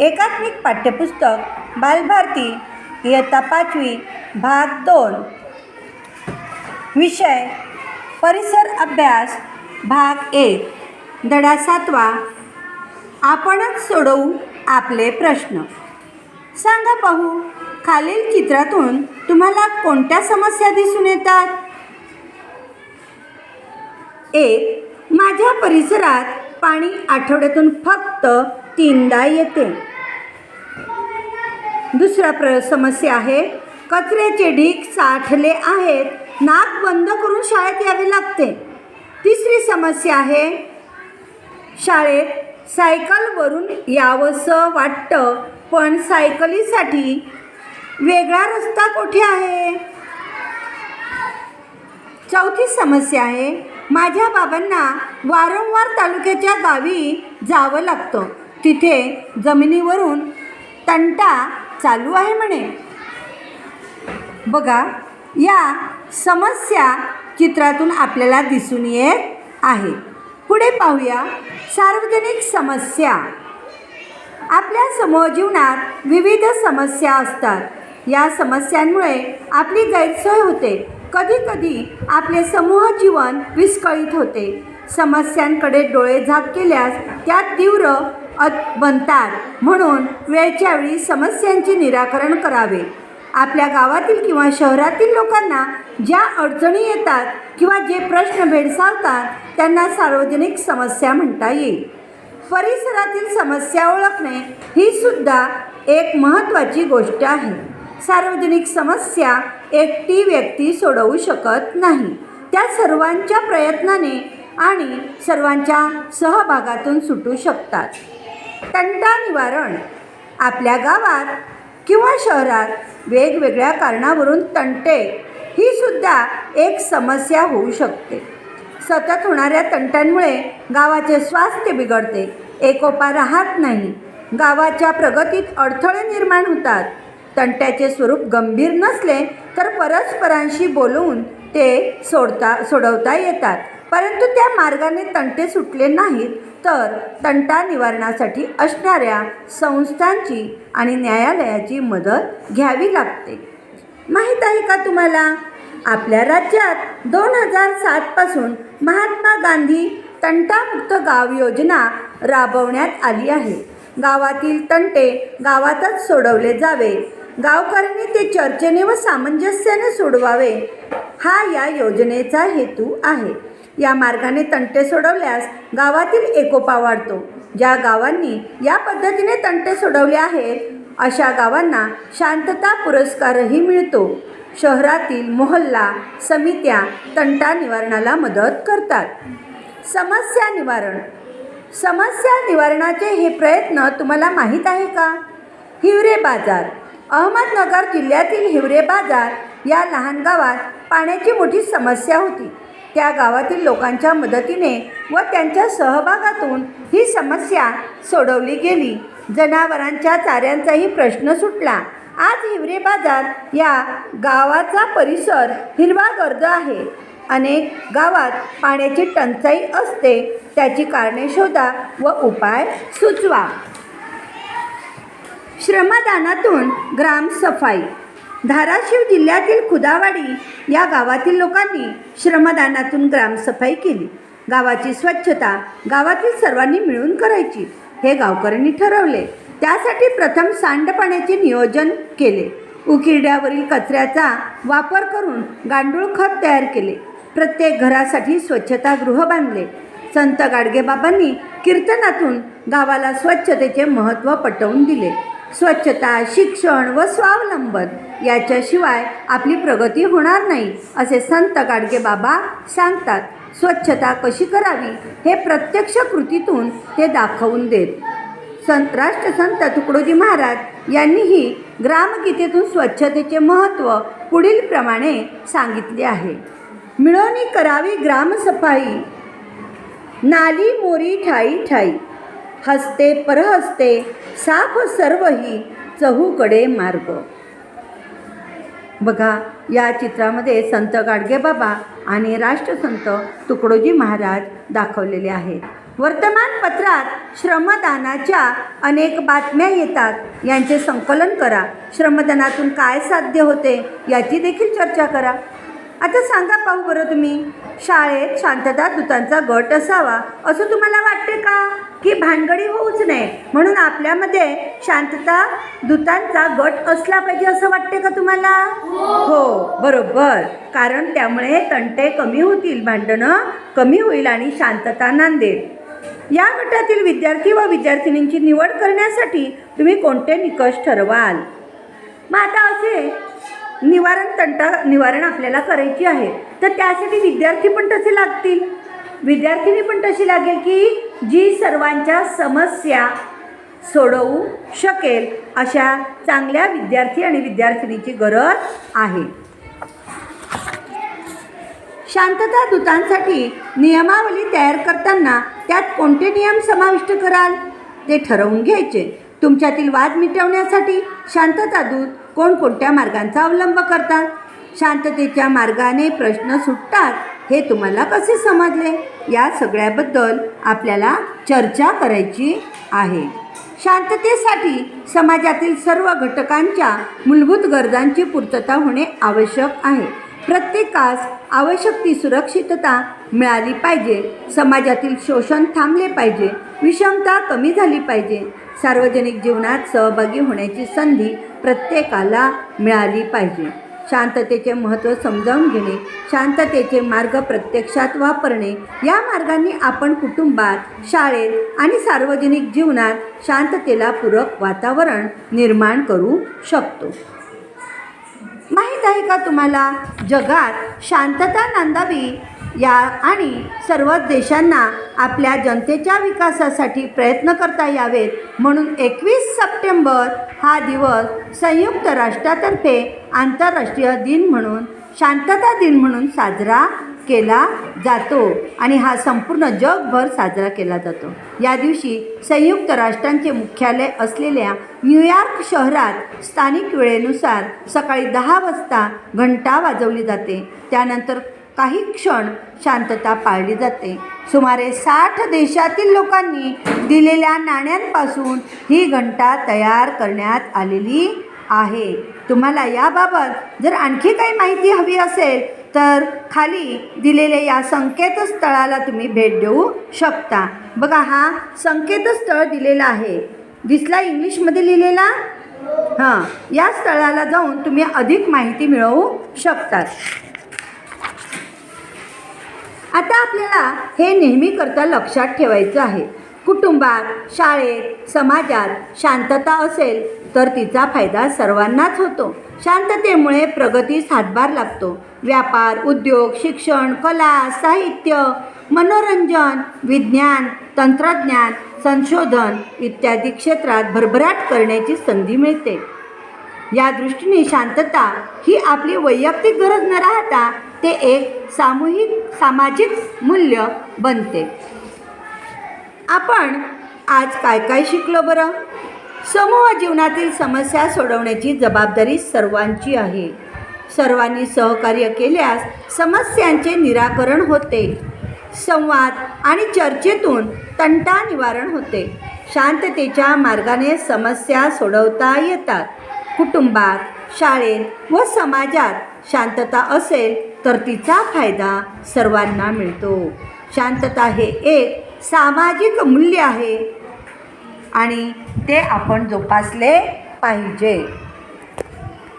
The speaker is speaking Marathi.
एकात्मिक पाठ्यपुस्तक बालभारती इयत्ता पाचवी भाग दोन. विषय परिसर अभ्यास भाग एक. धडा सातवा. आपणच सोडवू आपले प्रश्न. सांगा पाहू खालील चित्रातून तुम्हाला कोणत्या समस्या दिसून येतात? एक माझ्या परिसरात पाणी आठवड्यातून फक्त तीनदा येते. दुसरा प्र समस्या आहे कचऱ्याचे ढीग साठले आहेत नाक बंद करून शाळेत यावे लागते. तिसरी समस्या आहे शाळेत सायकलवरून यावंसं वाटतं पण सायकलीसाठी वेगळा रस्ता कुठे आहे? चौथी समस्या आहे माझ्या बाबांना वारंवार तालुक्याच्या गावी जावं लागतं. तिथे जमिनीवरून तंटा चालू आहे म्हणे. बघा या समस्या चित्रातून आपल्याला दिसून येत आहे. पुढे पाहूया सार्वजनिक समस्या. आपल्या समूह जीवनात विविध समस्या असतात. या समस्यांमुळे आपली गैरसोय होते. कधीकधी आपले समूह जीवन विस्कळीत होते. समस्यांकडे डोळे झाक केल्यास त्या तीव्र बनतात. म्हणून वेळच्या वेळी समस्यांचे निराकरण करावे. आपल्या गावातील किंवा शहरातील लोकांना ज्या अडचणी येतात किंवा जे प्रश्न भेडसावतात त्यांना सार्वजनिक समस्या म्हणता येईल. परिसरातील समस्या ओळखणे ही सुद्धा एक महत्त्वाची गोष्ट आहे. सार्वजनिक समस्या एकटी व्यक्ती सोडवू शकत नाही. त्या सर्वांच्या प्रयत्नाने आणि सर्वांच्या सहभागातून सुटू शकतात. तंटा निवारण. आपल्या गावात किंवा शहरात वेगवेगळ्या कारणावरून तंटे ही सुद्धा एक समस्या होऊ शकते. सतत होणाऱ्या तंटांमुळे गावाचे स्वास्थ्य बिघडते. एकोपा राहत नाही. गावाच्या प्रगतीत अडथळे निर्माण होतात. तंट्याचे स्वरूप गंभीर नसले तर परस्परांशी बोलवून ते सोडता सोडवता येतात. परंतु त्या मार्गाने तंटे सुटले नाहीत तर तंटा निवारणासाठी असणाऱ्या संस्थांची आणि न्यायालयाची मदत घ्यावी लागते. माहीत आहे का तुम्हाला? आपल्या राज्यात दोन हजार सातपासून महात्मा गांधी तंटामुक्त गाव योजना राबवण्यात आली आहे. गावातील तंटे गावातच सोडवले जावे. गावकऱ्यांनी ते चर्चेने व सामंजस्याने सोडवावे. हा या योजनेचा हेतू आहे. या मार्गाने तंटे सोडवल्यास गावातील एकोपा वाढतो. ज्या गावांनी या पद्धतीने तंटे सोडवले आहेत अशा गावांना शांतता पुरस्कारही मिळतो. शहरातील मोहल्ला समित्या तंटा निवारणाला मदत करतात. समस्या निवारण. समस्या निवारणाचे हे प्रयत्न तुम्हाला माहीत आहे का? हिवरे बाजार. अहमदनगर जिल्ह्यातील हिवरे बाजार या लहान गावात पाण्याची मोठी समस्या होती. त्या गावातील लोकांच्या मदतीने व त्यांच्या सहभागातून ही समस्या सोडवली गेली. जनावरांच्या चाऱ्यांचाही प्रश्न सुटला. आज हिवरे बाजार या गावाचा परिसर हिरवागर्द आहे. अनेक गावात पाण्याची टंचाई असते त्याची कारणे शोधा व उपाय सुचवा. श्रमदानातून ग्रामसफाई धाराशिव जिल्ह्यातील खुदावाडी या गावातील लोकांनी श्रमदानातून ग्रामसफाई केली. गावाची स्वच्छता गावातील सर्वांनी मिळून करायची हे गावकऱ्यांनी ठरवले. त्यासाठी प्रथम सांडपाण्याचे नियोजन केले. उकिरड्यावरील कचऱ्याचा वापर करून गांडूळ खत तयार केले. प्रत्येक घरासाठी स्वच्छतागृह बांधले. संत गाडगेबाबांनी कीर्तनातून गावाला स्वच्छतेचे महत्त्व पटवून दिले. स्वच्छता शिक्षण व स्वावलंबन याच्याशिवाय आपली प्रगती होणार नाही असे संत गाडगे बाबा सांगतात. स्वच्छता कशी करावी हे प्रत्यक्ष कृतीतून ते दाखवून देत. संत राष्ट्रसंत तुकडोजी महाराज यांनीही ग्रामगीतेतून स्वच्छतेचे महत्त्व पुढील प्रमाणे सांगितले आहे. मिळवणी करावी ग्रामसफाई नाली मोरी ठाई ठाई. हसते परहसते साफ सर्वही चहूकडे मार्ग. बघा या चित्रामध्ये संत गाडगेबाबा आणि राष्ट्रसंत तुकडोजी महाराज दाखवलेले आहेत. वर्तमानपत्रात श्रमदानाच्या अनेक बातम्या येतात. यांचे संकलन करा. श्रमदानातून काय साध्य होते याची देखील चर्चा करा. आता सांगा पाहू बरं तुम्ही. शाळेत शांतता दूतांचा गट असावा असं तुम्हाला वाटते का? की भानगडी होऊच नये. म्हणून आपल्यामध्ये शांतता दूतांचा गट असला पाहिजे असं वाटते का तुम्हाला? हो बरोबर. कारण त्यामुळे तंटे कमी होतील भांडणं कमी होईल आणि शांतता नांदेल. या गटातील विद्यार्थी व विद्यार्थिनींची निवड करण्यासाठी तुम्ही कोणते निकष ठरवाल? मग आता असे निवारण तंटा निवारण आपल्याला करायची आहे. तर त्यासाठी विद्यार्थी पण तसे लागतील. विद्यार्थिनी पण तशी लागेल की जी सर्वांच्या समस्या सोडवू शकेल अशा चांगल्या विद्यार्थी आणि विद्यार्थिनीची गरज आहे. शांतता दूतांसाठी नियमावली तयार करताना त्यात कोणते नियम समाविष्ट कराल? ते ठरवून घ्यायचे. तुमच्यातील वाद मिटवण्यासाठी शांतता दूत कोणकोणत्या मार्गांचा अवलंब करतात? शांततेच्या मार्गाने प्रश्न सुटतात हे तुम्हाला कसे समजले? या सगळ्याबद्दल आपल्याला चर्चा करायची आहे. शांततेसाठी समाजातील सर्व घटकांच्या मूलभूत गरजांची पूर्तता होणे आवश्यक आहे. प्रत्येकास आवश्यक ती सुरक्षितता मिळाली पाहिजे. समाजातील शोषण थांबले पाहिजे. विषमता कमी झाली पाहिजे. सार्वजनिक जीवनात सहभागी होण्याची संधी प्रत्येकाला मिळाली पाहिजे. शांततेचे महत्त्व समजावून घेणे शांततेचे मार्ग प्रत्यक्षात वापरणे या मार्गांनी आपण कुटुंबात शाळेत आणि सार्वजनिक जीवनात शांततेला पूरक वातावरण निर्माण करू शकतो. माहीत आहे का तुम्हाला? जगात शांतता नांदावी या आणि सर्वच देशांना आपल्या जनतेच्या विकासासाठी प्रयत्न करता यावेत. म्हणून एकवीस सप्टेंबर हा दिवस संयुक्त राष्ट्रातर्फे आंतरराष्ट्रीय दिन म्हणून शांतता दिन म्हणून साजरा केला जातो आणि हा संपूर्ण जगभर साजरा केला जातो. या दिवशी संयुक्त राष्ट्रांचे मुख्यालय असलेल्या न्यूयॉर्क शहरात स्थानिक वेळेनुसार सकाळी दहा वाजता घंटा वाजवली जाते. त्यानंतर काही क्षण शांतता पाळली जाते. सुमारे साठ देशातील लोकांनी दिलेल्या नाण्यांपासून ही घंटा तयार करण्यात आलेली आहे. तुम्हाला याबाबत जर आणखी काही माहिती हवी असेल तर खाली दिलेल्या या संकेतस्थळाला तुम्ही भेट देऊ शकता. बघा हा संकेतस्थळ दिलेला आहे. दिसला इंग्लिशमध्ये लिहिलेला? हां या स्थळाला जाऊन तुम्ही अधिक माहिती मिळवू शकतात. आता आपल्याला हे नेहमीकरता लक्षात ठेवायचं आहे. कुटुंबात शाळेत समाजात शांतता असेल तर तिचा फायदा सर्वांनाच होतो. शांततेमुळे प्रगतीस हातभार लागतो. व्यापार उद्योग शिक्षण कला साहित्य मनोरंजन विज्ञान तंत्रज्ञान संशोधन इत्यादी क्षेत्रात भरभराट करण्याची संधी मिळते. या दृष्टीने शांतता ही आपली वैयक्तिक गरज न राहता ते एक सामूहिक सामाजिक मूल्य बनते. आपण आज काय काय शिकलो बरं? समूह जीवनातील समस्या सोडवण्याची जबाबदारी सर्वांची आहे. सर्वांनी सहकार्य केल्यास समस्यांचे निराकरण होते. संवाद आणि चर्चेतून तंटा निवारण होते. शांततेच्या मार्गाने समस्या सोडवता येतात. कुटुंबात शाळेत व समाजात शांतता असेल तर तिचा फायदा सर्वांना मिळतो. शांतता हे एक सामाजिक मूल्य आहे आणि ते आपण जोपासले पाहिजे.